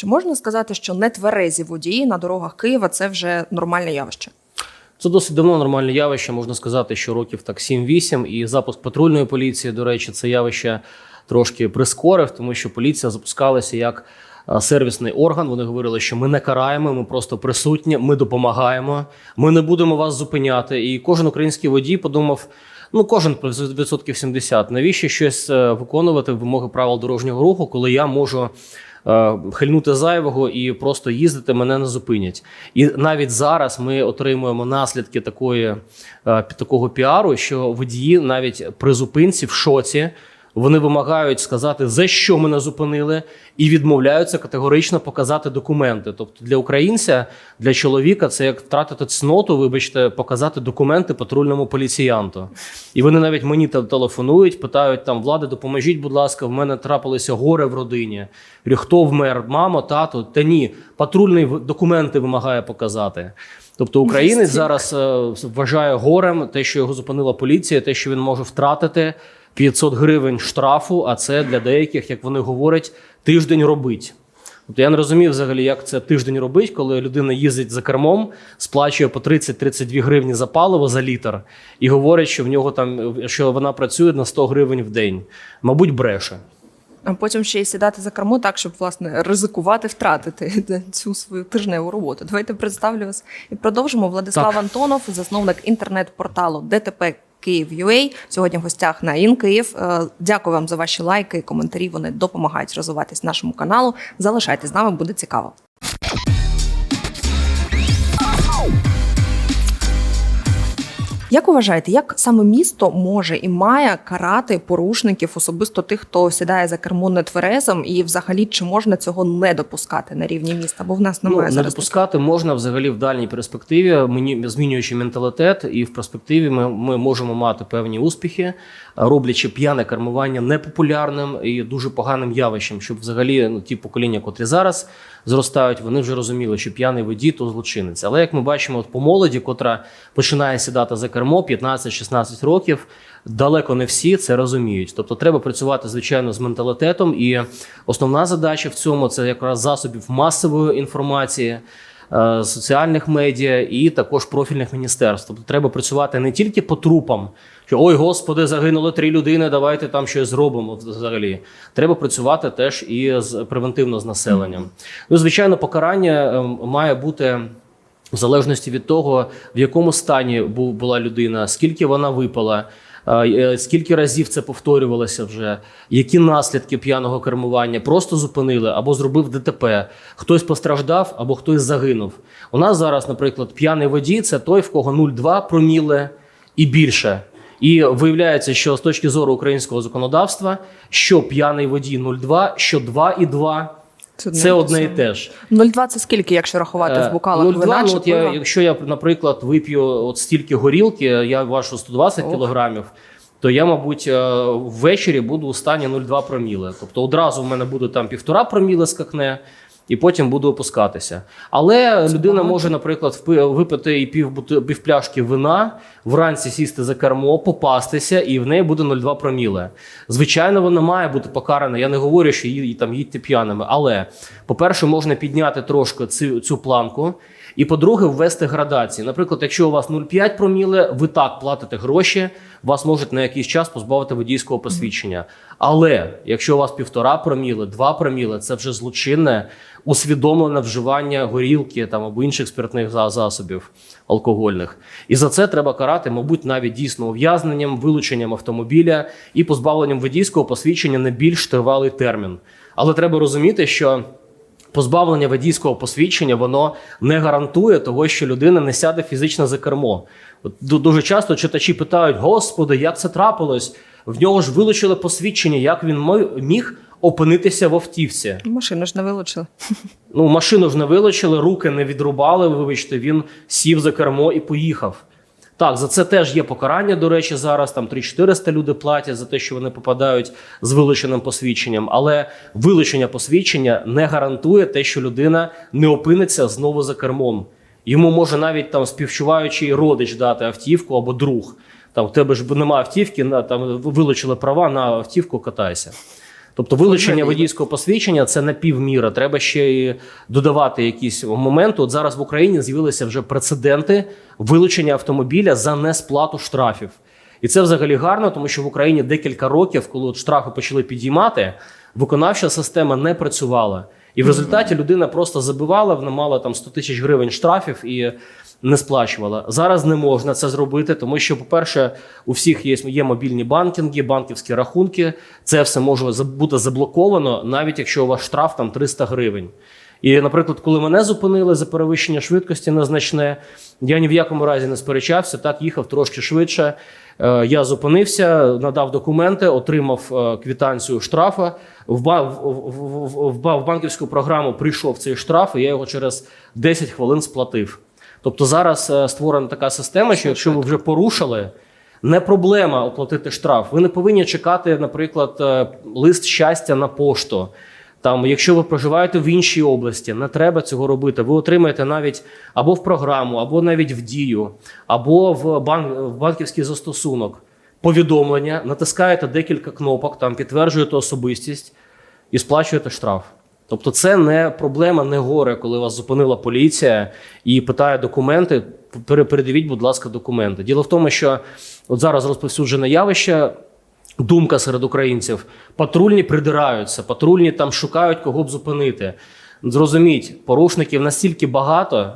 Чи можна сказати, що нетверезі водії на дорогах Києва це вже нормальне явище? Це досить давно нормальне явище. Можна сказати, що років так 7-8. І запуск патрульної поліції, до речі, це явище трошки прискорив, тому що поліція запускалася як е, сервісний орган. Вони говорили, що ми не караємо, ми просто присутні, ми допомагаємо, ми не будемо вас зупиняти. І кожен український водій подумав. Ну, кожен відсотків 70. Навіщо щось е, виконувати вимоги правил дорожнього руху, коли я можу хильнути зайвого і просто їздити, мене не зупинять. І навіть зараз ми отримуємо наслідки такої, е, такого піару, що водії навіть при зупинці в шоці. Вони вимагають сказати, за що мене зупинили, і відмовляються категорично показати документи. Тобто для українця, для чоловіка, це як втратити цноту, вибачте, показати документи патрульному поліціянту. І вони навіть мені телефонують, питають там влади, допоможіть, будь ласка, в мене трапилося горе в родині. Хто вмер? Мама, тато? Та ні, патрульний документи вимагає показати. Тобто українець зараз е, вважає горем те, що його зупинила поліція, те, що він може втратити 500 гривень штрафу, а це для деяких, як вони говорять, тиждень робить. Тобто я не розумію взагалі, як це тиждень робить, коли людина їздить за кермом, сплачує по 30-32 гривні за паливо за літр, і говорить, що в нього там що вона працює на 100 гривень в день. Мабуть, бреше. А потім ще й сідати за кермо так, щоб власне ризикувати втратити цю свою тижневу роботу. Давайте представлю вас і продовжимо. Владислав Так. Антонов, засновник інтернет-порталу ДТП Київ.UA. Сьогодні в гостях на Ін Київ. Е, Дякую вам за ваші лайки і коментарі. Вони допомагають розвиватись нашому каналу. Залишайтесь з нами, буде цікаво. Як вважаєте, як саме місто може і має карати порушників, особисто тих, хто сідає за кермо нетверезом, і взагалі чи можна цього не допускати на рівні міста? Бо в нас немає Ну, не зараз. допускати можна взагалі в дальній перспективі, мені змінюючи менталітет, і в перспективі ми, ми можемо мати певні успіхи, роблячи п'яне кермування непопулярним і дуже поганим явищем, щоб взагалі ну, ті покоління, котрі зараз зростають, вони вже розуміли, що п'яний водій то злочинець. Але як ми бачимо, от по молоді, котра починає сідати за кермо 15-16 років. Далеко не всі це розуміють. Тобто треба працювати звичайно з менталітетом. І основна задача в цьому це якраз засобів масової інформації, е, соціальних медіа і також профільних міністерств. Тобто треба працювати не тільки по трупам, що ой, господи, загинули три людини, давайте там щось зробимо. Взагалі треба працювати теж і з превентивно з населенням. Ну, звичайно, покарання е, має бути. В залежності від того, в якому стані була людина, скільки вона випала, е, скільки разів це повторювалося вже, які наслідки п'яного кермування просто зупинили або зробив ДТП. Хтось постраждав або хтось загинув. У нас зараз, наприклад, п'яний водій це той, в кого 0,2 проміле і більше. І виявляється, що з точки зору українського законодавства, що п'яний водій 0,2, що 2,2 це одне і те ж. 0,2 це скільки, якщо рахувати в букалах Ну, вина чи от я, якщо я, наприклад, вип'ю от стільки горілки, я важу 120 Ох. кілограмів, то я, мабуть, е, ввечері буду у стані 0,2 проміли. Тобто одразу в мене буде там півтора проміли скакне, і потім буду опускатися. Але людина багато. може, наприклад, випити і пів, пів пляшки вина, вранці сісти за кермо, попастися, і в неї буде 0,2 проміле. Звичайно, вона має бути покарана. Я не говорю, що їй там їдьте п'яними. Але, по-перше, можна підняти трошки цю, цю планку. І по-друге, ввести градації. Наприклад, якщо у вас 0,5 проміле, ви так платите гроші, вас можуть на якийсь час позбавити водійського посвідчення. Але якщо у вас півтора проміле, 2 проміле, це вже злочинне, усвідомлене вживання горілки там або інших спиртних засобів алкогольних. І за це треба карати, мабуть, навіть дійсно ув'язненням, вилученням автомобіля і позбавленням водійського посвідчення на більш тривалий термін. Але треба розуміти, що позбавлення водійського посвідчення воно не гарантує того, що людина не сяде фізично за кермо. От дуже часто читачі питають: Господи, як це трапилось? В нього ж вилучили посвідчення, як він міг опинитися в автівці. Машину ж не вилучили. Ну, машину ж не вилучили, руки не відрубали. Вибачте, він сів за кермо і поїхав. Так, за це теж є покарання. До речі, зараз там 3-400 люди платять за те, що вони попадають з вилученим посвідченням. Але вилучення посвідчення не гарантує те, що людина не опиниться знову за кермом. Йому може навіть там співчуваючий родич дати автівку або друг. Там в тебе ж немає автівки, на там вилучили права на автівку, катайся. Тобто вилучення водійського посвідчення це не півміра. Треба ще і додавати якісь моменти. От зараз в Україні з'явилися вже прецеденти вилучення автомобіля за несплату штрафів. І це взагалі гарно, тому що в Україні декілька років, коли от штрафи почали підіймати, виконавча система не працювала. І в результаті людина просто забивала, вона мала там 100 тисяч гривень штрафів і не сплачувала. Зараз не можна це зробити, тому що, по-перше, у всіх є, є мобільні банкінги, банківські рахунки. Це все може бути заблоковано, навіть якщо у вас штраф там 300 гривень. І, наприклад, коли мене зупинили за перевищення швидкості незначне, я ні в якому разі не сперечався, так їхав трошки швидше. Е, Я зупинився, надав документи, отримав е, квитанцію штрафа. В, ба- в, в, в, в, в банківську програму прийшов цей штраф, і я його через 10 хвилин сплатив. Тобто зараз е, створена така система, що якщо ви вже порушили, не проблема оплатити штраф. Ви не повинні чекати, наприклад, е, лист щастя на пошту. Там, якщо ви проживаєте в іншій області, не треба цього робити. Ви отримаєте навіть або в програму, або навіть в дію, або в, банк, в банківський застосунок повідомлення, натискаєте декілька кнопок, там підтверджуєте особистість і сплачуєте штраф. Тобто, це не проблема, не горе, коли вас зупинила поліція і питає документи. пере- Передивіть, будь ласка, документи. Діло в тому, що от зараз розповсюджене явище. Думка серед українців: патрульні придираються, патрульні там шукають кого б зупинити. Зрозуміть, порушників настільки багато,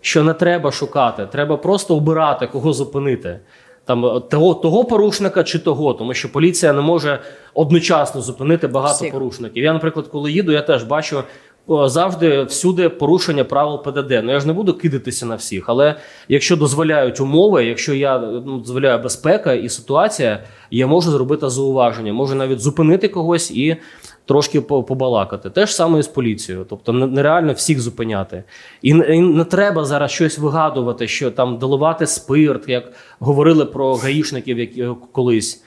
що не треба шукати. Треба просто обирати, кого зупинити. Там е, того, того порушника чи того, тому що поліція не може одночасно зупинити багато Всіх. порушників. Я, наприклад, коли їду, я теж бачу завжди всюди порушення правил ПДД. Ну я ж не буду кидатися на всіх, але якщо дозволяють умови, якщо я ну, дозволяю безпека і ситуація, я можу зробити зауваження, можу навіть зупинити когось і трошки побалакати. Те ж саме і з поліцією. Тобто нереально всіх зупиняти. І не, треба зараз щось вигадувати, що там доливати спирт, як говорили про гаїшників які колись.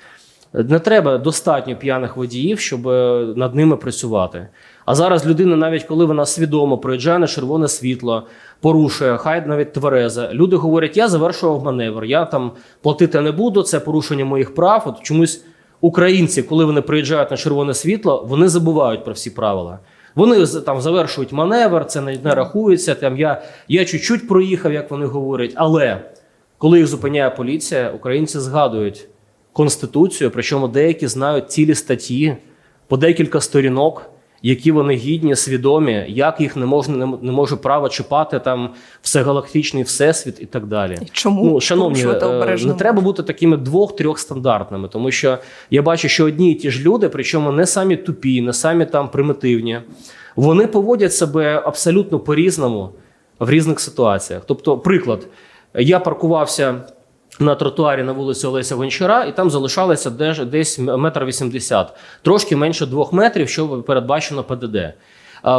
Не треба достатньо п'яних водіїв, щоб е, над ними працювати. А зараз людина, навіть коли вона свідомо проїжджає на червоне світло, порушує, хай навіть твереза. Люди говорять: я завершував маневр, я там платити не буду, це порушення моїх прав. От чомусь українці, коли вони приїжджають на червоне світло, вони забувають про всі правила. Вони там завершують маневр, це не, не рахується. Там я, я чуть-чуть проїхав, як вони говорять. Але коли їх зупиняє поліція, українці згадують конституцію, причому деякі знають цілі статті по декілька сторінок, які вони гідні, свідомі, як їх не можна не, може право чіпати там всегалактичний всесвіт і так далі. І чому Ну, шановні, е, не треба бути такими двох-трьох стандартними, тому що я бачу, що одні і ті ж люди, причому не самі тупі, не самі там примітивні, вони поводять себе абсолютно по-різному в різних ситуаціях. Тобто, приклад, я паркувався на тротуарі на вулиці Олеся Гончара, і там залишалося десь- метр вісімдесят, трошки менше двох метрів, що передбачено ПДД.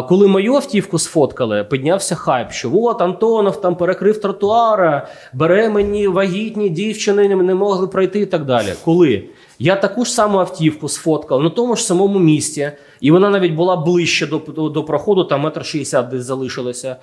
Коли мою автівку сфоткали, піднявся хайп, що от Антонов там перекрив тротуара, беременні, вагітні дівчини не могли пройти і так далі. Коли я таку ж саму автівку сфоткав на тому ж самому місці, і вона навіть була ближче до, до, до проходу, там метр шістдесят десь залишилося.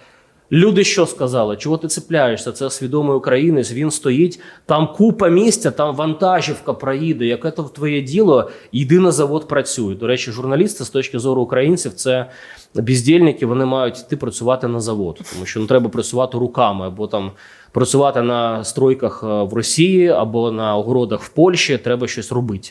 Люди що сказали? Чого ти цепляєшся? Це свідомий українець. Він стоїть. Там купа місця, там вантажівка проїде. Яке то твоє діло? Йди на завод, працюй. До речі, журналісти з точки зору українців це бездільники. Вони мають йти працювати на завод, тому що не треба працювати руками або там працювати на стройках е, в Росії або на огородах в Польщі. Треба щось робити,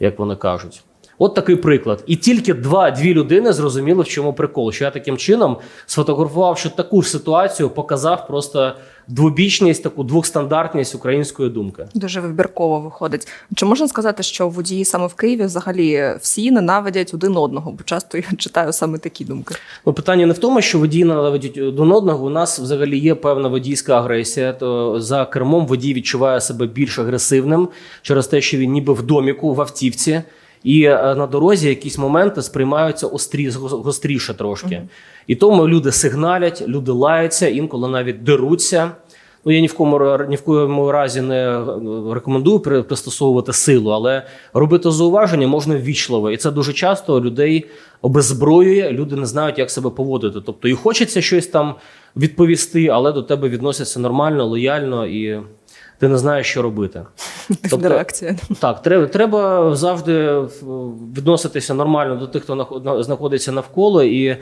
як вони кажуть. От такий приклад. І тільки два-дві людини зрозуміли, в чому прикол. Що я таким чином, сфотографувавши таку ж ситуацію, показав просто двобічність, таку двохстандартність української думки. Дуже вибірково виходить. Чи можна сказати, що водії саме в Києві взагалі всі ненавидять один одного? Бо часто я читаю саме такі думки. Ну, питання не в тому, що водії ненавидять один одного. У нас взагалі є певна водійська агресія. То за кермом водій відчуває себе більш агресивним через те, що він ніби в доміку, в автівці. І е, на дорозі якісь моменти сприймаються острі, гостріше трошки. І тому люди сигналять, люди лаються, інколи навіть деруться. Ну, я ні в кому ні в коєму разі не е, рекомендую при- пристосовувати силу, але робити зауваження можна ввічливо. І це дуже часто людей обезброює, люди не знають, як себе поводити. Тобто і хочеться щось там відповісти, але до тебе відносяться нормально, лояльно і ти не знаєш, що робити. Тобто- реакція. Так, треба, треба завжди відноситися нормально до тих, хто знаходиться навколо. І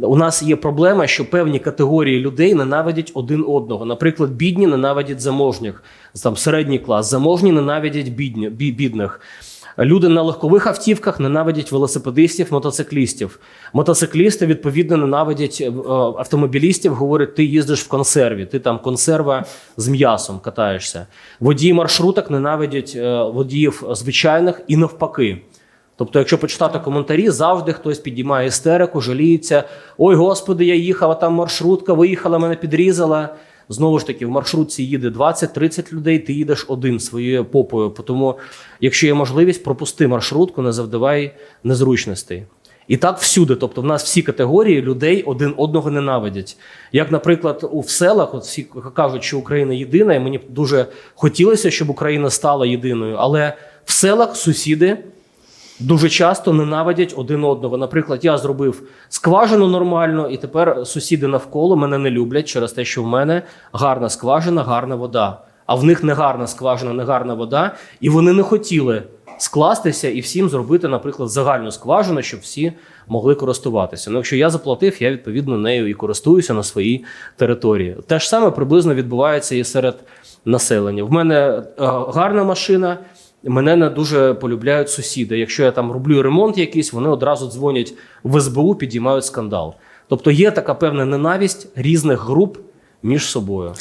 у нас є проблема, що певні категорії людей ненавидять один одного. Наприклад, бідні ненавидять заможніх, там середній клас, заможні ненавидять бідні, бідних. Люди на легкових автівках ненавидять велосипедистів, мотоциклістів. Мотоциклісти відповідно ненавидять е, автомобілістів. Говорять, ти їздиш в консерві, ти там консерва з м'ясом катаєшся. Водії маршруток ненавидять е, водіїв звичайних і навпаки. Тобто, якщо почитати коментарі, завжди хтось підіймає істерику, жаліється. Ой, господи, я їхав, а там маршрутка виїхала, мене підрізала. Знову ж таки, в маршрутці їде 20-30 людей, ти їдеш один своєю попою. Тому, якщо є можливість, пропусти маршрутку, не завдавай незручностей. І так всюди. Тобто, в нас всі категорії людей один одного ненавидять. Як, наприклад, у в селах, от всі кажуть, що Україна єдина, і мені дуже хотілося, щоб Україна стала єдиною. Але в селах сусіди дуже часто ненавидять один одного. Наприклад, я зробив скважину нормально, і тепер сусіди навколо мене не люблять через те, що в мене гарна скважина, гарна вода. А в них не гарна скважина, не гарна вода, і вони не хотіли скластися і всім зробити, наприклад, загальну скважину, щоб всі могли користуватися. Ну, якщо я заплатив, я відповідно нею і користуюся на своїй території. Те ж саме приблизно відбувається і серед населення. В мене е, гарна машина. Мене не дуже полюбляють сусіди. Якщо я там роблю ремонт якийсь, вони одразу дзвонять в СБУ, підіймають скандал. Тобто є така певна ненависть різних груп між собою.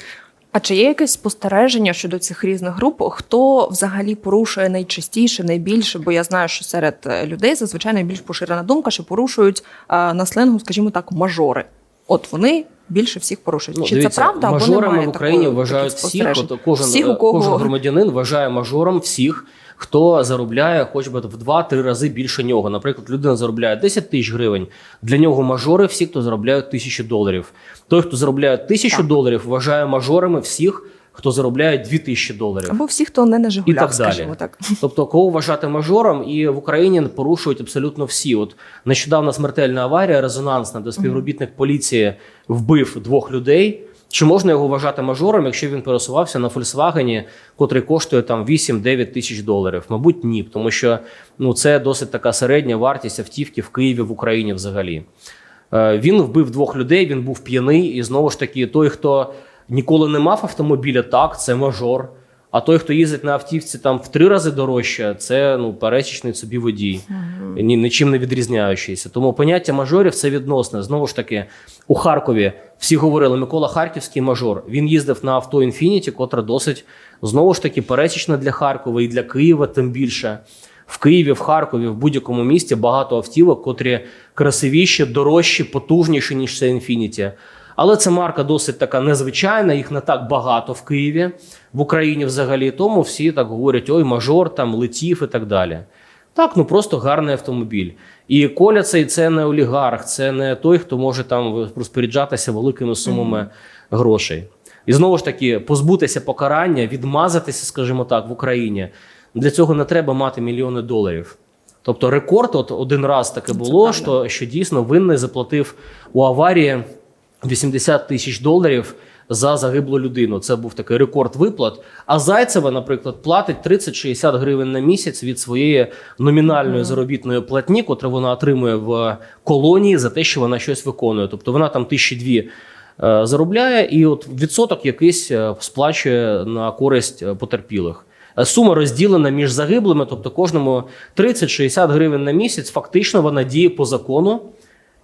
А чи є якесь спостереження щодо цих різних груп? Хто взагалі порушує найчастіше, найбільше? Бо я знаю, що серед е, людей зазвичай найбільш поширена думка, що порушують на сленгу, скажімо так, мажори. От вони більше всіх порушень. Ну, чи дивіться, це правда? або мажорами в Україні такої- вважають всіх. От кожен, всіх, е, у кого кожен громадянин вважає мажором всіх, хто заробляє хоч би в 2-3 рази більше нього. Наприклад, людина заробляє 10 тисяч гривень. Для нього мажори всі, хто заробляє тисячу доларів. Той, хто заробляє тисячу Так. доларів, вважає мажорами всіх, хто заробляє 2000 доларів. або всі, хто не на Жигулях, І так далі. скажімо так. Тобто, кого вважати мажором, і в Україні порушують абсолютно всі. От нещодавна смертельна аварія резонансна, де співробітник поліції вбив двох людей. Чи можна його вважати мажором, якщо він пересувався на Фольксвагені, котрий коштує там 8-9 тисяч доларів? Мабуть, ні, тому що ну це досить така середня вартість автівки в Києві в Україні взагалі. Е, Він вбив двох людей, він був п'яний, і знову ж таки, той, хто ніколи не мав автомобіля, так, це мажор. А той, хто їздить на автівці там в три рази дорожче, це ну пересічний собі водій, ні, нічим не відрізняючийся. Тому поняття мажорів це відносне. Знову ж таки, у Харкові всі говорили, Микола Харківський мажор. Він їздив на авто Infiniti, котре досить знову ж таки пересічне для Харкова і для Києва, тим більше. В Києві, в Харкові, в будь-якому місті багато автівок, котрі красивіші, дорожчі, потужніші, ніж це Infiniti. Але це марка досить така незвичайна, їх не так багато в Києві, в Україні взагалі. Тому всі так говорять: ой, мажор там летів і так далі. Так, ну просто гарний автомобіль. І Коля цей це не олігарх, це не той, хто може там розпоряджатися великими сумами грошей. І знову ж таки, позбутися покарання, відмазатися, скажімо так, в Україні. Для цього не треба мати мільйони доларів. Тобто рекорд, от один раз таке було, що, що дійсно винний заплатив у аварії 80 тисяч доларів за загиблу людину. Це був такий рекорд виплат. А Зайцева, наприклад, платить 30-60 гривень на місяць від своєї номінальної заробітної платні, котру вона отримує в колонії за те, що вона щось виконує. Тобто вона там тисячі дві е, заробляє, і от відсоток якийсь е, сплачує на користь е, потерпілих. Сума розділена між загиблими, тобто кожному 30-60 гривень на місяць. Фактично вона діє по закону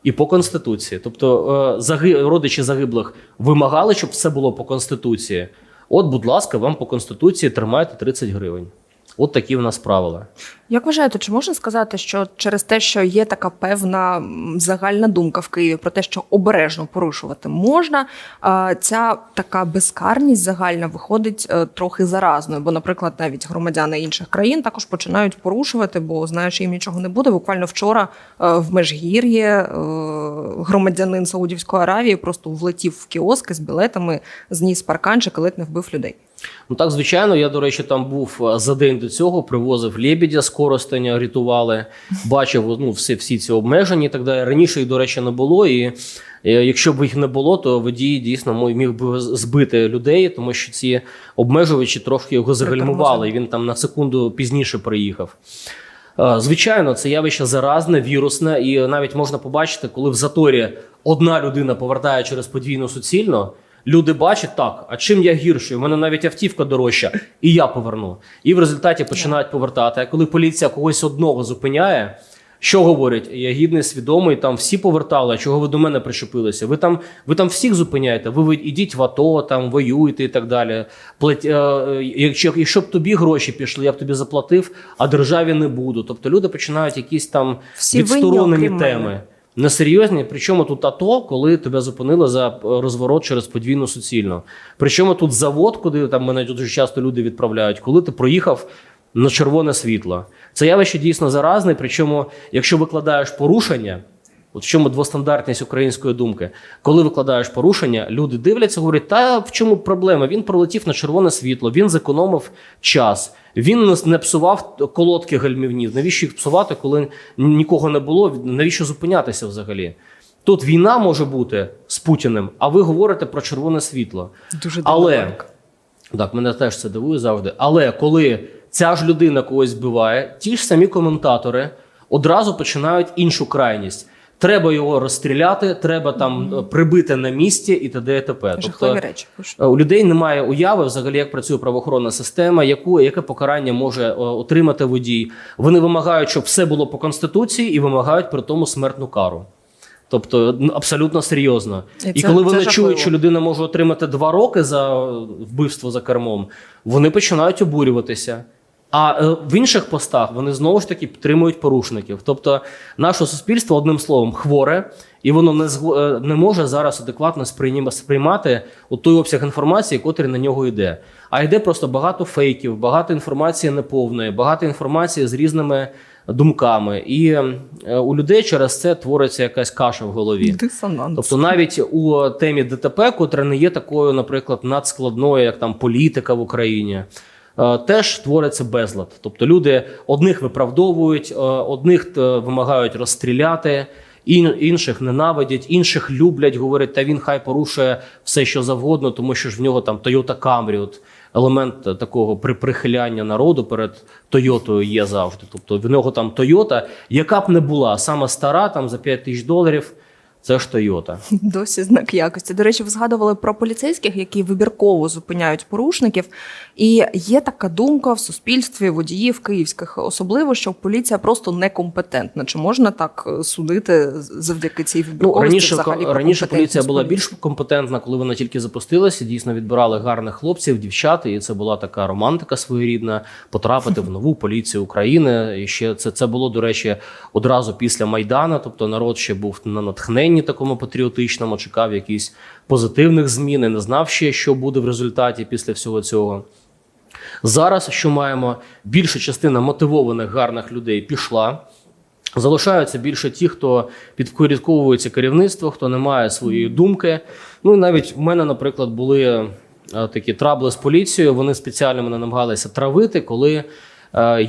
і по конституції. Тобто е, заги... родичі загиблих вимагали, щоб все було по конституції. От, будь ласка, вам по конституції тримайте 30 гривень. От такі в нас правила. Як вважаєте, чи можна сказати, що через те, що є така певна загальна думка в Києві про те, що обережно порушувати можна, ця така безкарність загальна виходить е, трохи заразною? Бо, наприклад, навіть громадяни інших країн також починають порушувати, бо знають, що їм нічого не буде. Буквально вчора е, в Межгір'ї е, громадянин Саудівської Аравії просто влетів в кіоски з білетами, зніс парканчик і не вбив людей. Ну так, звичайно, я, до речі, там був е, за день до цього, привозив лебідя з Коростеня, рятували, бачив ну, всі, всі ці обмеження і так далі. Раніше їх, до речі, не було. І е, якщо б їх не було, то водій дійсно міг би збити людей, тому що ці обмежувачі трохи його загальмували, і він там на секунду пізніше приїхав. Е, Звичайно, це явище заразне, вірусне, і навіть можна побачити, коли в заторі одна людина повертає через подвійну суцільно. Люди бачать так, а чим я гірший? У мене навіть автівка дорожча, і я поверну. І в результаті починають повертати. А коли поліція когось одного зупиняє, що говорять? Я гідний, свідомий, там всі повертали. Чого ви до мене причепилися? Ви там, ви там всіх зупиняєте. Ви, ідіть в АТО, там воюєте і так далі. Плать, е, е, якщо, якщо б тобі гроші пішли, я б тобі заплатив, а державі не буду. Тобто люди починають якісь там Всі відсторонені окрім теми. Мене. Несерйозні, причому тут АТО, коли тебе зупинили за е, розворот через подвійну суцільну. Причому тут завод, куди там мене дуже часто люди відправляють, коли ти проїхав на червоне світло. Це явище дійсно заразне. Причому, якщо викладаєш порушення, от в чому двостандартність української думки, коли викладаєш порушення, люди дивляться, говорять, та в чому проблема? Він пролетів на червоне світло, він зекономив час. Він не- не псував колодки гальмівні. Навіщо їх псувати, коли нікого не було? Навіщо зупинятися взагалі? Тут війна може бути з Путіним, а ви говорите про червоне світло. Дуже Але так, мене теж це дивує завжди. Але коли ця ж людина когось вбиває, ті ж самі коментатори одразу починають іншу крайність. Треба його розстріляти, треба там е, прибити на місці і т.д. і т.п. Жахливі речі. Е, У людей немає уяви взагалі, як працює правоохоронна система, яку яке покарання може е, отримати водій. Вони вимагають, щоб все було по конституції, і вимагають при тому смертну кару. Тобто абсолютно серйозно. І І, це- коли вони чують, що людина може отримати два роки за вбивство за кермом, вони починають обурюватися. А е, в інших постах вони знову ж таки підтримують порушників. Тобто, наше суспільство, одним словом, хворе, і воно не е, не може зараз адекватно сприймати от той обсяг інформації, котрий на нього йде. А йде просто багато фейків, багато інформації неповної, багато інформації з різними думками. І е, у людей через це твориться якась каша в голові. Дисонанс. Тобто навіть у темі ДТП, котра не є такою, наприклад, надскладною, як там політика в Україні. Е, Теж твориться безлад. Тобто люди одних виправдовують, е, одних е, вимагають розстріляти, інших ненавидять, інших люблять, говорять, та він хай порушує все, що завгодно, тому що ж в нього там Toyota Camry, от елемент такого при- прихиляння народу перед Тойотою є завжди. Тобто в нього там Toyota, яка б не була, саме стара, там за 5 тисяч доларів. Це ж Тойота. Досі знак якості. До речі, ви згадували про поліцейських, які вибірково зупиняють порушників. І є така думка в суспільстві водіїв київських, особливо, що поліція просто некомпетентна. Чи можна так е, судити завдяки цій Ну раніше взагалі раніше поліція була більш компетентна, коли вона тільки запустилася. Дійсно відбирали гарних хлопців, дівчат, і це була така романтика своєрідна. Потрапити в нову поліцію України. І ще це, це було до речі одразу після майдану. Тобто народ ще був на натхненні такому патріотичному, чекав якісь позитивних змін, і не знав ще, що буде в результаті після всього цього. Зараз що маємо? Більша частина мотивованих гарних людей пішла. Залишаються більше ті, хто підпорядковується керівництву, хто не має своєї думки. Ну і навіть в мене, наприклад, були е, такі трабли з поліцією. Вони спеціально мене намагалися травити, коли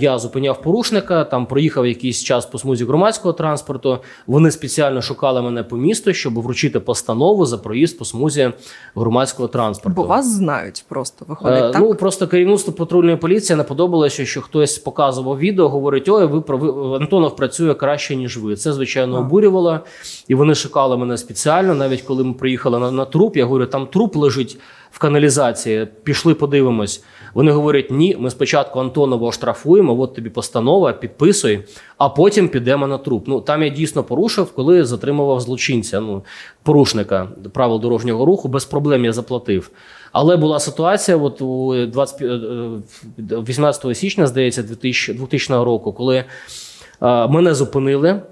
я зупиняв порушника, там проїхав якийсь час по смузі громадського транспорту. Вони спеціально шукали мене по місту, щоб вручити постанову за проїзд по смузі громадського транспорту. Бо вас знають просто виходить Е, так. Ну просто керівництво патрульної поліції не подобалося, що хтось показував відео, говорить: ой, ви ви Антонов працює краще ніж ви. Це звичайно А. обурювало, і вони шукали мене спеціально. Навіть коли ми приїхали на, на труп, я говорю, там труп лежить в каналізації. Пішли, подивимось. Вони говорять: ні, ми спочатку Антонова оштрафуємо, от тобі постанова, підписуй, а потім підемо на труп. Ну там я дійсно порушив, коли затримував злочинця, ну порушника правил дорожнього руху. Без проблем я заплатив. Але була ситуація, от у 20, е, е, 18 січня, здається, 2000, 2000 року, коли мене зупинили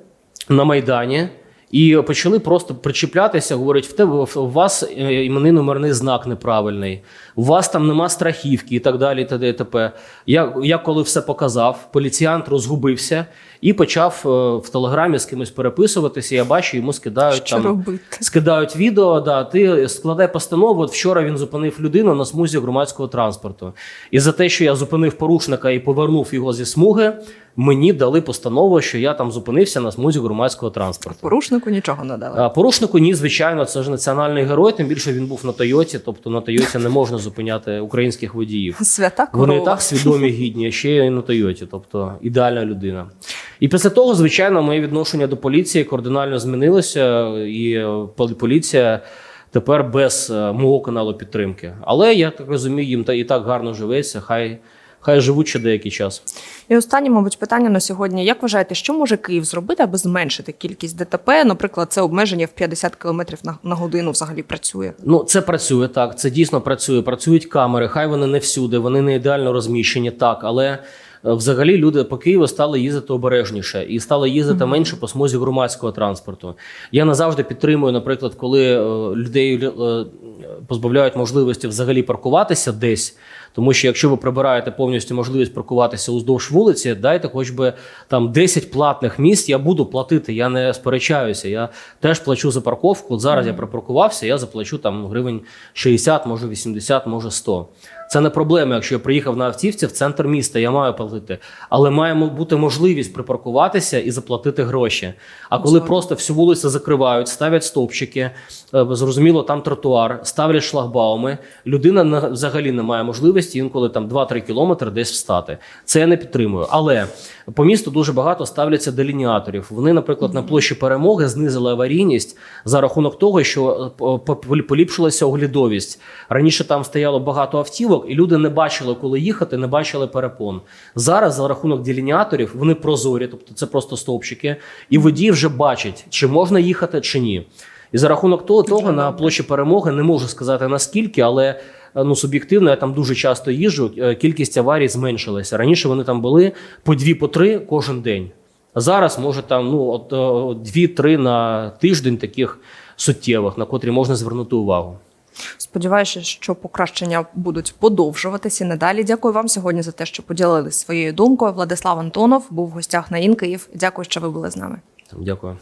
на Майдані. І почали просто причіплятися, говорять, в тебе у вас е, іменний номерний знак неправильний, у вас там нема страхівки і так далі. І т.д. Я, я коли все показав, поліціянт розгубився і почав е, в телеграмі з кимось переписуватися. Я бачу, йому скидають Що там робити? скидають відео. Да, ти складай постанову. От вчора він зупинив людину на смузі громадського транспорту. І за те, що я зупинив порушника і повернув його зі смуги, мені дали постанову, що я там зупинився на смузі громадського транспорту. Порушнику нічого не дали. А порушнику ні, звичайно, це ж національний герой. Тим більше він був на Тойоті. Тобто на Тойоті не можна зупиняти українських водіїв. Свята Вони і так свідомі, гідні, а ще й на Тойоті, тобто ідеальна людина. І після того, звичайно, моє відношення до поліції кардинально змінилося, і поліція тепер без е, мого каналу підтримки. Але я так розумію, їм та і так гарно живеться. Хай, хай живуть ще деякий час. І останнє, мабуть, питання на сьогодні. Як вважаєте, що може Київ зробити, аби зменшити кількість ДТП? Наприклад, це обмеження в 50 км на, на годину взагалі працює. Ну, це працює так. Це дійсно працює. Працюють камери. Хай вони не всюди, вони не ідеально розміщені, так, але. е, Взагалі люди по Києву стали їздити обережніше і стали їздити менше по смузі громадського транспорту. Я назавжди підтримую, наприклад, коли е, людей е, позбавляють можливості взагалі паркуватися десь. Тому що якщо ви прибираєте повністю можливість паркуватися уздовж вулиці, дайте хоч би там 10 платних місць. Я буду платити. Я не сперечаюся. Я теж плачу за парковку. От зараз я припаркувався, я заплачу там гривень 60, може 80, може 100. Це не проблема, якщо я приїхав на автівці в центр міста, я маю платити. Але має бути можливість припаркуватися і заплатити гроші. А коли просто всю вулицю закривають, ставлять стовпчики, е, зрозуміло, там тротуар, ставлять шлагбауми, людина взагалі не має можливості інколи там 2-3 кілометри десь встати. Це я не підтримую. Але по місту дуже багато ставляться делініаторів. Вони, наприклад, на площі перемоги знизили аварійність за рахунок того, що е, по- поліпшилася оглядовість. Раніше там стояло багато автівок, і люди не бачили, коли їхати, не бачили перепон. Зараз за рахунок делініаторів вони прозорі, тобто це просто стовпчики, і водії вже бачать, чи можна їхати, чи ні. І за рахунок того, того на площі перемоги не можу сказати наскільки, але е, ну суб'єктивно я там дуже часто їжджу. е, Кількість аварій зменшилася. Раніше вони там були по дві, по три кожен день. А зараз може там ну от е, дві-три на тиждень таких суттєвих, на котрі можна звернути увагу. Сподіваюся, що покращення будуть подовжуватися надалі. Дякую вам сьогодні за те, що поділились своєю думкою. Владислав Антонов був в гостях на Ін Київ. Дякую, що ви були з нами. Дякую.